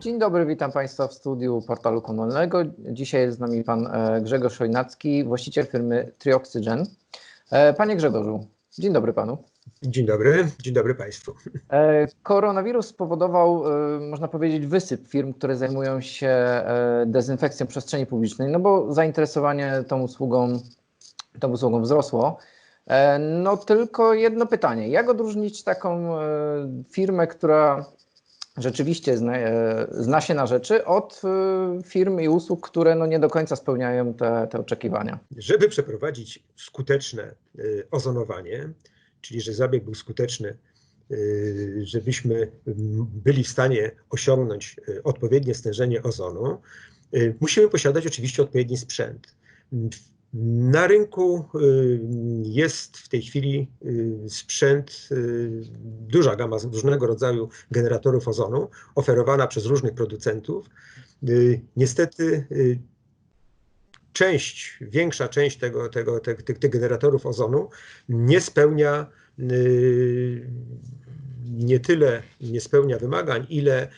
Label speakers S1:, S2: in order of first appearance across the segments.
S1: Dzień dobry, witam Państwa w studiu portalu komunalnego. Dzisiaj jest z nami Pan e, Grzegorz Chojnacki, właściciel firmy Trioxygen. E, Panie Grzegorzu, dzień dobry Panu.
S2: Dzień dobry, dzień dobry Państwu.
S1: E, Koronawirus spowodował, można powiedzieć, wysyp firm, które zajmują się dezynfekcją przestrzeni publicznej, no bo zainteresowanie tą usługą, tą usługą wzrosło. No tylko jedno pytanie, jak odróżnić taką firmę, która rzeczywiście zna, e, zna się na rzeczy od e, firm i usług, które no nie do końca spełniają te, te oczekiwania?
S2: Żeby przeprowadzić skuteczne y, ozonowanie, czyli że zabieg był skuteczny, żebyśmy byli w stanie osiągnąć odpowiednie stężenie ozonu, musimy posiadać oczywiście odpowiedni sprzęt. Na rynku y, jest w tej chwili y, sprzęt, y, duża gama różnego rodzaju generatorów ozonu, oferowana przez różnych producentów. Niestety część, większa część tego, tego, tych, tych, tych generatorów ozonu nie spełnia nie tyle nie spełnia wymagań, ile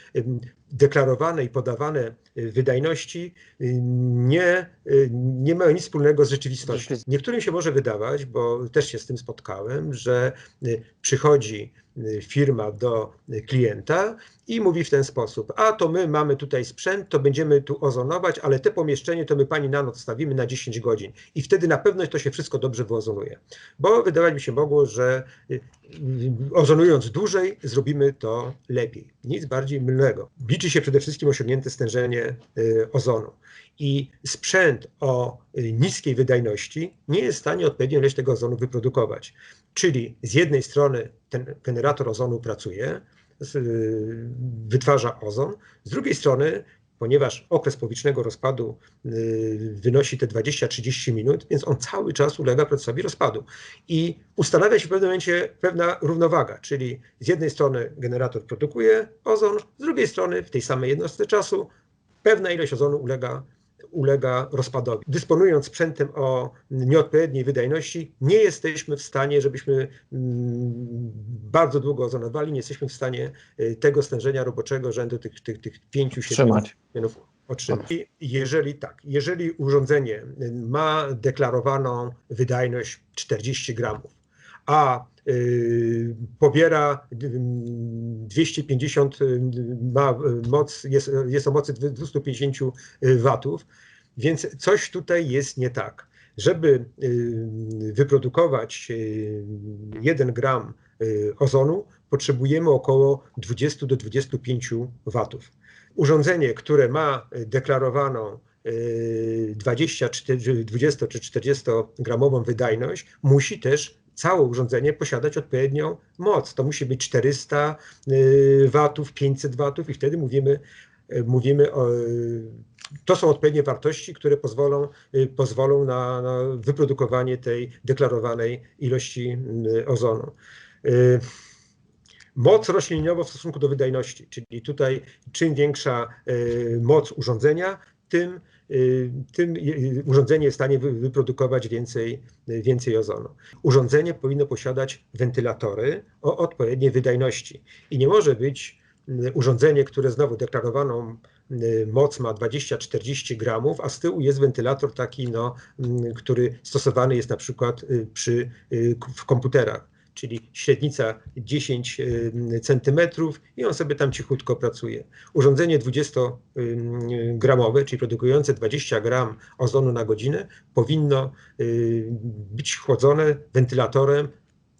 S2: deklarowane i podawane y, wydajności y, nie, y, nie mają nic wspólnego z rzeczywistością. Niektórym się może wydawać, bo też się z tym spotkałem, że przychodzi firma do klienta i mówi w ten sposób: A to my mamy tutaj sprzęt, to będziemy tu ozonować, ale te pomieszczenie to my pani na noc stawimy na 10 godzin. I wtedy na pewno to się wszystko dobrze wyozonuje. Bo wydawać mi się mogło, że ozonując dłużej, zrobimy to lepiej. Nic bardziej mylnego. Liczy się przede wszystkim osiągnięte stężenie y, ozonu. I sprzęt o y, niskiej wydajności nie jest w stanie odpowiednią ilość tego ozonu wyprodukować. Czyli z jednej strony ten generator ozonu pracuje, y, wytwarza ozon, z drugiej strony, ponieważ okres powietrznego rozpadu y, wynosi te 20-30 minut, więc on cały czas ulega procesowi rozpadu. I ustanawia się w pewnym momencie pewna równowaga, czyli z jednej strony generator produkuje ozon, z drugiej strony w tej samej jednostce czasu pewna ilość ozonu ulega, ulega rozpadowi. Dysponując sprzętem o nieodpowiedniej wydajności, nie jesteśmy w stanie, żebyśmy mm, bardzo długo ozonowali, nie jesteśmy w stanie y, tego stężenia roboczego rzędu tych, tych, tych 5-7
S1: Trzymać.
S2: milionów otrzymać. I jeżeli tak, jeżeli urządzenie ma deklarowaną wydajność 40 gramów, a y, pobiera y, 250, y, ma y, moc, jest, jest o mocy 250 watów, więc coś tutaj jest nie tak. Żeby wyprodukować y, 1 gram ozonu, potrzebujemy około 20 do 25 watów. Urządzenie, które ma deklarowaną y, 20, czy 20 czy 40 gramową wydajność, musi też całe urządzenie posiadać odpowiednią moc. To musi być 400 y, watów, 500 watów i wtedy mówimy, y, mówimy o, y, to są odpowiednie wartości, które pozwolą, pozwolą na, na wyprodukowanie tej deklarowanej ilości ozonu. Moc rośnie liniowo w stosunku do wydajności, czyli tutaj czym większa moc urządzenia, tym, tym y, urządzenie jest w stanie wy- wyprodukować więcej, y, więcej ozonu. Urządzenie powinno posiadać wentylatory o odpowiedniej wydajności i nie może być y, urządzenie, które znowu deklarowaną y, moc ma 20-40 gramów, a z tyłu jest wentylator taki, no, mm, który stosowany jest na przykład y, przy, y, w komputerach czyli średnica 10 y, centymetrów i on sobie tam cichutko pracuje. Urządzenie 20-gramowe, czyli produkujące 20 gram ozonu na godzinę, powinno y, być chłodzone wentylatorem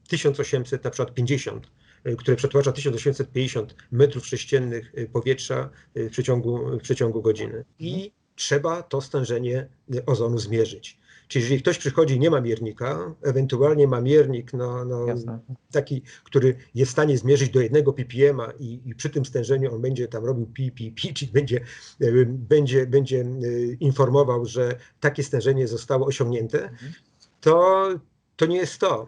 S2: 1800, na przykład 50, y, które przetłacza 1850 metrów sześciennych powietrza w przeciągu, w przeciągu godziny. I trzeba to stężenie ozonu zmierzyć. Czyli jeżeli ktoś przychodzi i nie ma miernika, ewentualnie ma miernik no, no,
S1: Jasne.
S2: taki, który jest w stanie zmierzyć do jednego ppm i, i przy tym stężeniu on będzie tam robił pi, pi, pi, czyli będzie, e, będzie, będzie e, informował, że takie stężenie zostało osiągnięte, to, to nie jest to.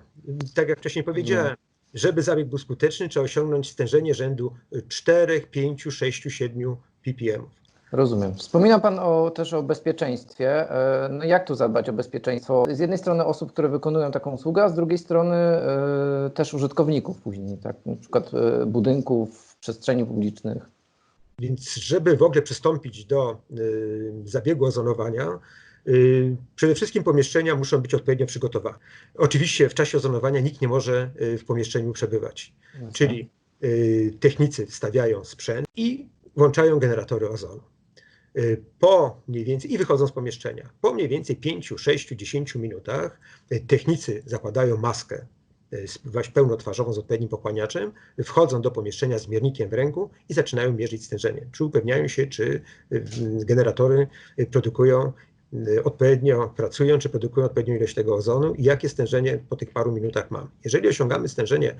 S2: Tak jak wcześniej powiedziałem, żeby zabieg był skuteczny, trzeba osiągnąć stężenie rzędu 4, 5, 6, 7 ppm.
S1: Rozumiem. Wspomina Pan o, też o bezpieczeństwie. E, No jak tu zadbać o bezpieczeństwo? Z jednej strony osób, które wykonują taką usługę, a z drugiej strony e, też użytkowników później, tak? Na przykład e, budynków, przestrzeni publicznych.
S2: Więc żeby w ogóle przystąpić do y, zabiegu ozonowania, y, przede wszystkim pomieszczenia muszą być odpowiednio przygotowane. Oczywiście w czasie ozonowania nikt nie może y, w pomieszczeniu przebywać, czyli y, technicy stawiają sprzęt i włączają generatory ozonu. Y, Po mniej więcej i wychodzą z pomieszczenia. Po mniej więcej 5, 6, 10 minutach y, technicy zakładają maskę y, właśnie pełnotwarzową z odpowiednim pochłaniaczem, wchodzą do pomieszczenia z miernikiem w ręku i zaczynają mierzyć stężenie. Czy upewniają się, czy generatory produkują odpowiednio, pracują, czy produkują odpowiednią ilość tego ozonu i jakie stężenie po tych paru minutach mam. Jeżeli osiągamy stężenie,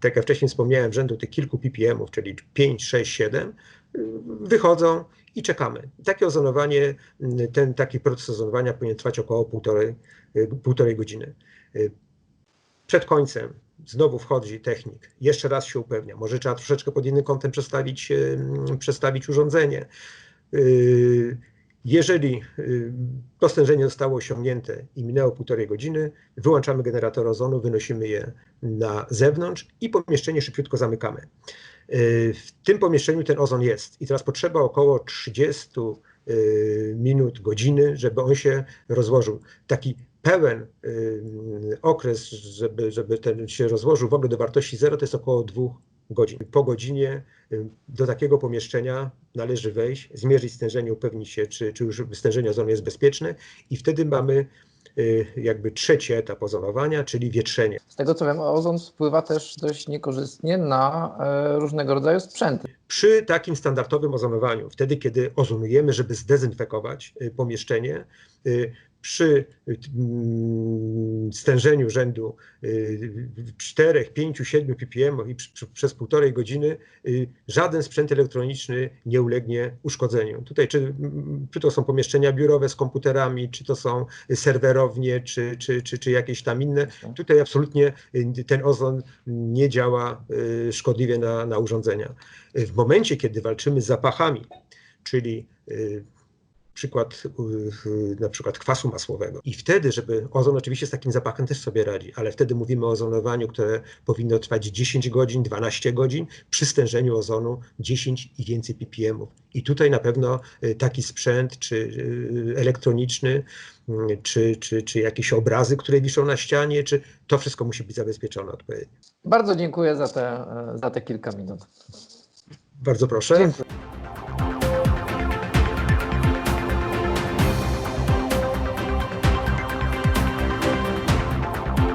S2: tak jak wcześniej wspomniałem, rzędu tych kilku ppm, czyli 5, 6, 7, y, wychodzą i czekamy. Takie ozonowanie, y, ten taki proces ozonowania powinien trwać około półtorej, y, półtorej godziny. Y, Przed końcem znowu wchodzi technik, jeszcze raz się upewnia, może trzeba troszeczkę pod innym kątem przestawić, y, przestawić urządzenie. Jeżeli y, to stężenie zostało osiągnięte i minęło półtorej godziny, wyłączamy generator ozonu, wynosimy je na zewnątrz i pomieszczenie szybciutko zamykamy. Y, W tym pomieszczeniu ten ozon jest i teraz potrzeba około 30 y, minut, godziny, żeby on się rozłożył. Taki pełen okres, żeby, żeby ten się rozłożył w ogóle do wartości zero, to jest około dwóch godzin. Po godzinie y, do takiego pomieszczenia należy wejść, zmierzyć stężenie, upewnić się, czy, czy już stężenie ozonu jest bezpieczne i wtedy mamy y, jakby trzeci etap ozonowania, czyli wietrzenie.
S1: Z tego co wiem, ozon wpływa też dość niekorzystnie na e, różnego rodzaju sprzęty.
S2: Przy takim standardowym ozonowaniu, wtedy kiedy ozonujemy, żeby zdezynfekować y, pomieszczenie, przy y, stężeniu rzędu y, 4, 5, 7 ppm i przy, przy, przez półtorej godziny y, żaden sprzęt elektroniczny nie ulegnie uszkodzeniu. Tutaj czy, czy to są pomieszczenia biurowe z komputerami, czy to są serwerownie, czy, czy, czy, czy jakieś tam inne. Tutaj absolutnie y, ten ozon nie działa szkodliwie na, na urządzenia. W momencie, kiedy walczymy z zapachami, czyli y, przykład y, y, na przykład kwasu masłowego. I wtedy, żeby ozon oczywiście z takim zapachem też sobie radzi, ale wtedy mówimy o ozonowaniu, które powinno trwać 10 godzin, 12 godzin przy stężeniu ozonu 10 i więcej ppm. I tutaj na pewno y, taki sprzęt, czy elektroniczny, czy, czy, czy jakieś obrazy, które wiszą na ścianie, czy to wszystko musi być zabezpieczone odpowiednio.
S1: Bardzo dziękuję za te, za te kilka minut.
S2: Bardzo proszę.
S1: Dziękuję.